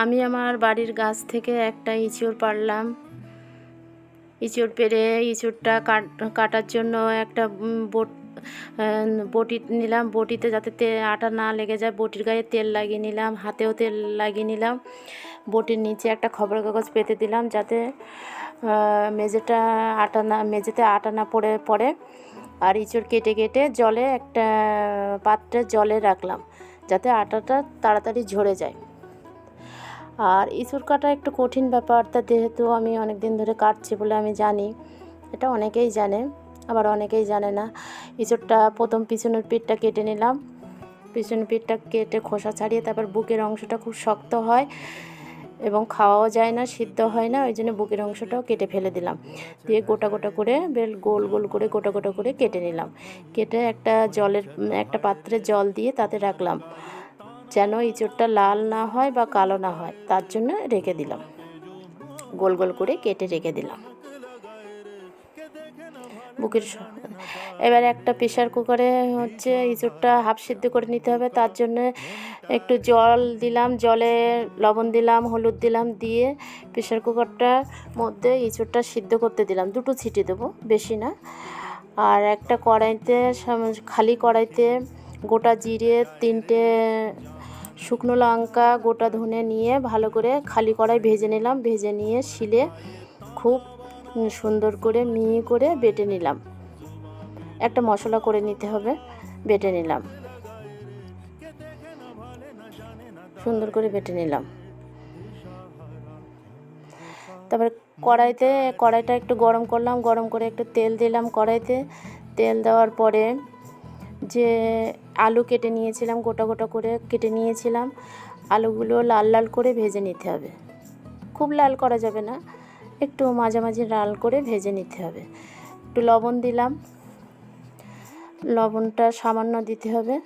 আমি আমার বাড়ির গাছ থেকে একটা ইঁচড় পারলাম ইঁচড় পেরে ইঁচড়টা কাট, কাটার জন্য একটা বট বটি নিলাম। বটিতে যাতে তে, আটা না লেগে যায়, বটির গায়ে তেল লাগিয়ে নিলাম, হাতেও তেল লাগিয়ে নিলাম। বটির নিচে একটা খবরের কাগজ পেতে দিলাম যাতে মেঝেটা আটা না, মেঝেতে আটা না পড়ে পড়ে। আর ইঁচড় কেটে কেটে জলে একটা পাত্রে জলে রাখলাম যাতে আটাটা তাড়াতাড়ি ঝরে যায়। আর ইঁচড় কাটা একটু কঠিন ব্যাপার, তা যেহেতু আমি অনেক দিন ধরে কাটছি বলে আমি জানি, এটা অনেকেই জানে, আবার অনেকেই জানে না। ইঁচুরটা প্রথম পিছনের পিঠটা কেটে নিলাম। পিছনের পিঠটা কেটে খোসা ছাড়িয়ে তারপর বুকের অংশটা খুব শক্ত হয় এবং খাওয়াও যায় না, সিদ্ধ হয় না, ওই জন্য বুকের অংশটাও কেটে ফেলে দিলাম। দিয়ে গোটা গোটা করে বেল, গোল গোল করে গোটা গোটা করে কেটে নিলাম। কেটে একটা জলের, একটা পাত্রে জল দিয়ে তাতে রাখলাম। যেন ইঁচড়টা লাল না হয় বা কালো না হয়, তার জন্য রেখে দিলাম। গোল গোল করে কেটে রেখে দিলাম। বুকের এবার একটা প্রেশার কুকারে হচ্ছে ইঁচড়টা হাফ সিদ্ধ করে নিতে হবে, তার জন্য একটু জল দিলাম, জলে লবণ দিলাম, হলুদ দিলাম, দিয়ে প্রেশার কুকারটার মধ্যে ইঁচড়টা সিদ্ধ করতে দিলাম। দুটো ছিটি দেবো, বেশি না। আর একটা কড়াইতে খালি কড়াইতে গোটা জিরে তিনটে শুকনো লঙ্কা, গোটা ধনে নিয়ে ভালো করে খালি কড়াই ভেজে নিলাম। ভেজে নিয়ে শিলে খুব সুন্দর করে মিহি করে বেটে নিলাম। একটা মশলা করে নিতে হবে, বেটে নিলাম। সুন্দর করে বেটে নিলাম। তারপরে কড়াইতে, কড়াইটা একটু গরম করলাম, গরম করে একটু তেল দিলাম কড়াইতে। তেল দেওয়ার পরে যে আলু কেটে নিয়েছিলাম, গোটা গোটা করে কেটে নিয়েছিলাম। আলুগুলো লাল লাল করে ভেজে নিতে হবে। খুব লাল করা যাবে না, একটু মাঝামাঝি লাল করে ভেজে নিতে হবে। একটু লবণ দিলাম। লবণটা সামান্য দিতে হবে।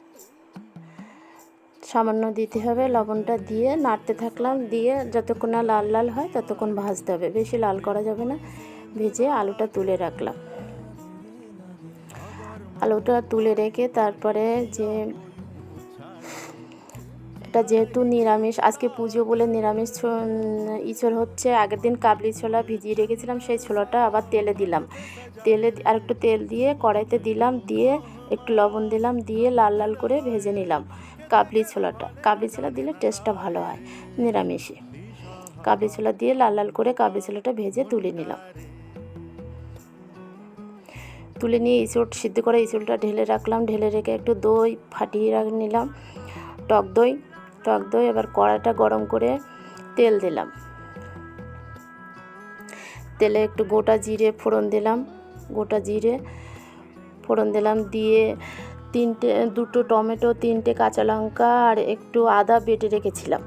সামান্য দিতে হবে, লবণটা দিয়ে নাড়তে থাকলাম। দিয়ে যতক্ষণ না লাল লাল হয় ততক্ষণ ভাজতে হবে। বেশি লাল করা যাবে না। ভেজে আলুটা তুলে রাখলাম। আলুটা তুলে রেখে তারপরে যে এটা যেহেতু নিরামিষ, আজকে পুজো বলে নিরামিষ ইঁচড় হচ্ছে। আগের দিন কাবলি ছোলা ভিজিয়ে রেখেছিলাম, সেই ছোলাটা আবার তেলে দিলাম। তেলে আর একটু তেল দিয়ে কড়াইতে দিলাম, দিয়ে একটু লবণ দিলাম, দিয়ে লাল লাল করে ভেজে নিলাম কাবলি ছোলাটা। কাবলি ছোলা দিলে টেস্টটা ভালো হয়, নিরামিষে। কাবলি ছোলা দিয়ে লাল লাল করে কাবলি ছোলাটা ভেজে তুলে নিলাম। তুলে নিয়ে ইঁচড় সিদ্ধ করে ইঁচড়টা ঢেলে রাখলাম। ঢেলে রেখে একটু দই ফাটিয়ে রাখ নিলাম। টক দই টক দই, এবার কড়াইটা গরম করে তেল দিলাম। তেলে একটু গোটা জিরে ফোড়ন দিলাম। গোটা জিরে ফোড়ন দিলাম দিয়ে তিনটে, দুটো টমেটো, তিনটে কাঁচা লঙ্কা আর একটু আদা বেটে রেখেছিলাম।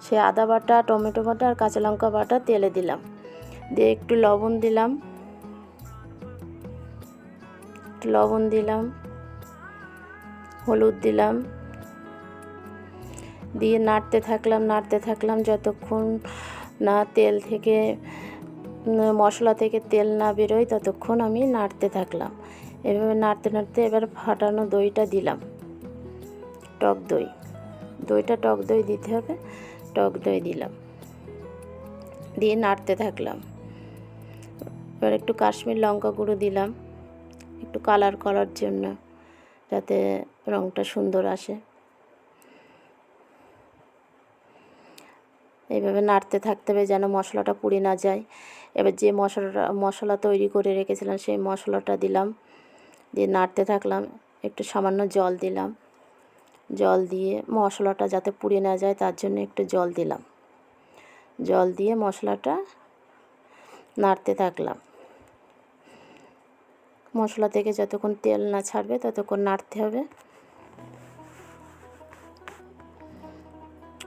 সেই আদা বাটা, টমেটো বাটা আর কাঁচা লঙ্কা বাটা তেলে দিলাম। দিয়ে একটু লবণ দিলাম। একটু লবণ দিলাম, হলুদ দিলাম, দিয়ে নাড়তে থাকলাম নাড়তে থাকলাম যতক্ষণ না তেল থেকে, মশলা থেকে তেল না বেরোয় ততক্ষণ আমি নাড়তে থাকলাম। এভাবে নাড়তে নাড়তে এবার ফাটানো দইটা দিলাম। টক দই। দইটা টক দই দিতে হবে, টক দই দিলাম। দিয়ে নাড়তে থাকলাম। এবার একটু কাশ্মীর লঙ্কা গুঁড়ো দিলাম। একটু কালার করার জন্য যাতে রঙটা সুন্দর আসে। এইভাবে নাড়তে থাকতে হবে যেন মশলাটা পুড়ে না যায়। এবার যে মশলাটা, মশলা তৈরি করে রেখেছিলাম সেই মশলাটা দিলাম। দিয়ে নাড়তে থাকলাম, একটু সামান্য জল দিলাম। জল দিয়ে মশলাটা যাতে পুড়ে না যায় তার জন্য একটু জল দিলাম। জল দিয়ে মশলাটা নাড়তে থাকলাম। মশলা থেকে যতক্ষণ তেল না ছাড়বে ততক্ষণ নাড়তে হবে।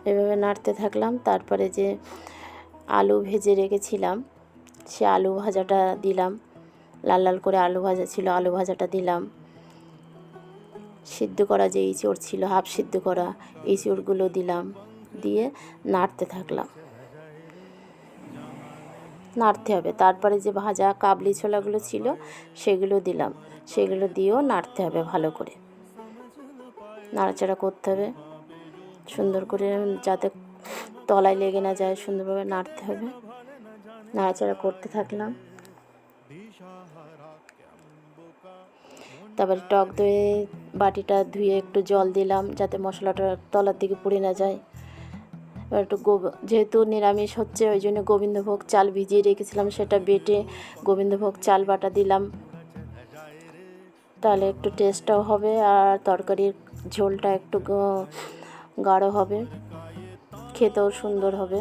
এভাবে নাড়তে থাকলাম। তারপরে যে আলু ভেজে রেখেছিলাম, সে আলু ভাজাটা দিলাম। লাল লাল করে আলু ভাজা ছিল, আলু ভাজাটা দিলাম। সিদ্ধ করা যে ইঁচড় ছিল, হাফ সিদ্ধ করা ইঁচড়গুলো দিলাম। দিয়ে নাড়তে থাকলাম। নাড়তে হবে। তারপরে যে ভাজা কাবলি ছোলাগুলো ছিল, সেগুলো দিলাম। সেগুলো দিয়েও নাড়তে হবে ভালো করে। নাড়াচাড়া করতে হবে। সুন্দর করে যাতে তলায় লেগে না যায়, সুন্দরভাবে নাড়তে হবে। নাড়াচাড়া করতে থাকলাম। তারপরে টক দই বাটিটা ধুয়ে একটু জল দিলাম, যাতে মশলাটা তলার দিকে পুড়ে না যায়। এবার একটু যেহেতু নিরামিষ হচ্ছে, ওই জন্য গোবিন্দভোগ চাল ভিজিয়ে রেখেছিলাম, সেটা বেটে গোবিন্দভোগ চাল বাটা দিলাম। তাহলে একটু টেস্টটাও হবে, আর তরকারির ঝোলটা একটু গাঢ় হবে, খেতেও সুন্দর হবে।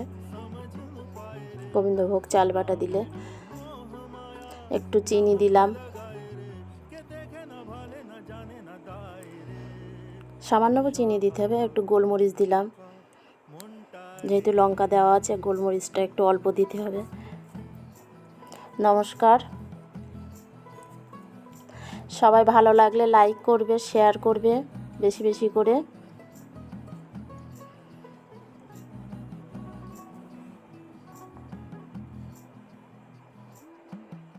গোবিন্দভোগ চাল বাটা দিলে একটু চিনি দিলাম। সামান্য চিনি দিতে হবে, একটু গোলমরিচ দিলাম। যেহেতু লঙ্কা দেওয়া আছে, গোলমরিচটা একটু অল্প দিতে হবে। নমস্কার। সবাই ভালো লাগলে লাইক করবে শেয়ার করবে, বেশি বেশি করে।